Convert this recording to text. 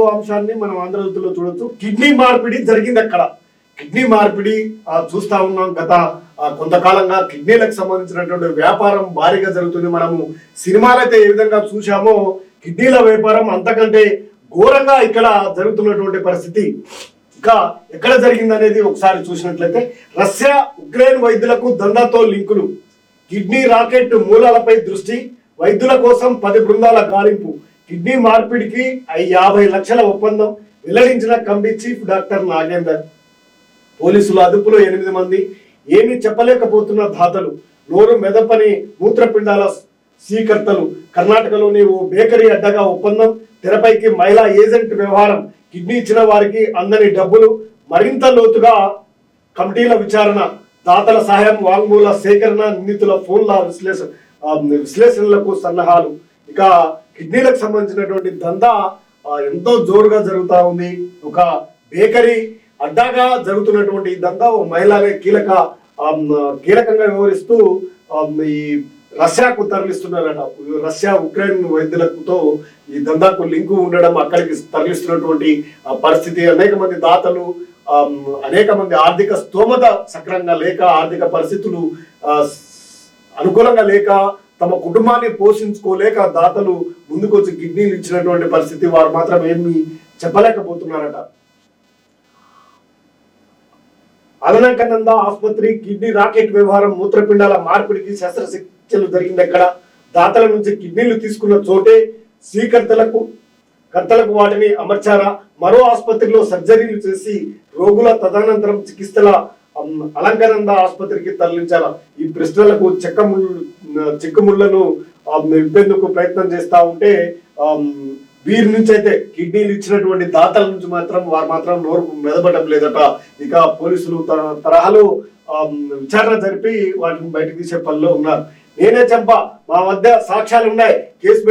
ఇంకో అంశాన్ని మనం ఆంధ్రజ్యోతిలో చూడొచ్చు. కిడ్నీ మార్పిడి జరిగింది అక్కడ. కిడ్నీ మార్పిడి చూస్తా ఉన్నాం గత కొంతకాలంగా కిడ్నీలకు సంబంధించినటువంటి వ్యాపారం భారీగా జరుగుతుంది. మనము సినిమాలైతే ఏ విధంగా చూసామో కిడ్నీల వ్యాపారం అంతకంటే ఘోరంగా ఇక్కడ జరుగుతున్నటువంటి పరిస్థితి. ఇంకా ఎక్కడ జరిగింది అనేది ఒకసారి చూసినట్లయితే రష్యా ఉక్రెయిన్ వైద్యులకు దందాతో లింకులు. కిడ్నీ రాకెట్ మూలాలపై దృష్టి వైద్యుల కోసం పది బృందాల గాలింపు. కిడ్నీ మార్పిడికి యాభై లక్షల ఒప్పందం వెల్లడించిన కమిటీ చీఫ్ డాక్టర్ నాగేందర్. పోలీసులు అదుపులో ఎనిమిది మంది. ఏమీ చెప్పలేకపోతున్న దాతలు నోరు మెదపని మూత్రపిండాల స్వీకర్తలు. కర్ణాటకలోని ఓ బేకరీ అడ్డగా ఒప్పందం తెరపైకి మహిళా ఏజెంట్ వ్యవహారం కిడ్నీ ఇచ్చిన వారికి అందని డబ్బులు మరింత లోతుగా కమిటీల విచారణ దాతల సహాయం వాంగ్మూల సేకరణ నిందితుల ఫోన్ల విశ్లేషణ విశ్లేషణలకు సన్నాహాలు. ఇక కిడ్నీలకు సంబంధించినటువంటి దందా ఎంతో జోరుగా జరుగుతూ ఉంది. ఒక బేకరీ అడ్డాగా జరుగుతున్నటువంటి దందా ఓ మహిళలే కీలక కీలకంగా వివరిస్తూ ఈ రష్యాకు తరలిస్తున్నారట. రష్యా ఉక్రెయిన్ వైద్యులతో ఈ దందాకు లింకు ఉండడం అక్కడికి తరలిస్తున్నటువంటి ఆ, పరిస్థితి. అనేక మంది దాతలు అనేక మంది ఆర్థిక స్తోమత సక్రంగా లేక ఆర్థిక పరిస్థితులు అనుకూలంగా లేక తమ కుటుంబాన్ని పోషించుకోలేక దాతలు ముందుకొచ్చి కిడ్నీలు ఇచ్చినటువంటి పరిస్థితి వారు మాత్రం ఏమి చెప్పలేకపోతున్నారట. అదనకనంద ఆసుపత్రి కిడ్నీ రాకెట్ వ్యవహారం మూత్రపిండాల మార్పిడికి శస్త్రచికిత్సలు జరిగింది ఎక్కడ? దాతల నుంచి కిడ్నీలు తీసుకున్న చోటే స్వీకర్తలకు కర్తలకు వాటిని అమర్చారా? మరో ఆసుపత్రిలో సర్జరీలు చేసి రోగుల తదనంతరం చికిత్సల అలంకనంద ఆసుపత్రికి తరలించాల? ఈ ప్రశ్నలకు చెక్కముళ్ళు చిక్కుముళ్ళను ఆమ్, ప్రయత్నం చేస్తా ఉంటే వీరి నుంచి అయితే కిడ్నీలు ఇచ్చినటువంటి దాతల నుంచి మాత్రం వారు మాత్రం నోరు మెదపడం లేదట. ఇక పోలీసులు తర- తరహాలో విచారణ జరిపి వాటిని బయటకు తీసే పనిలో ఉన్నారు. నేనే చంప. మా వద్ద సాక్ష్యాలు ఉన్నాయి కేసు పెట్టి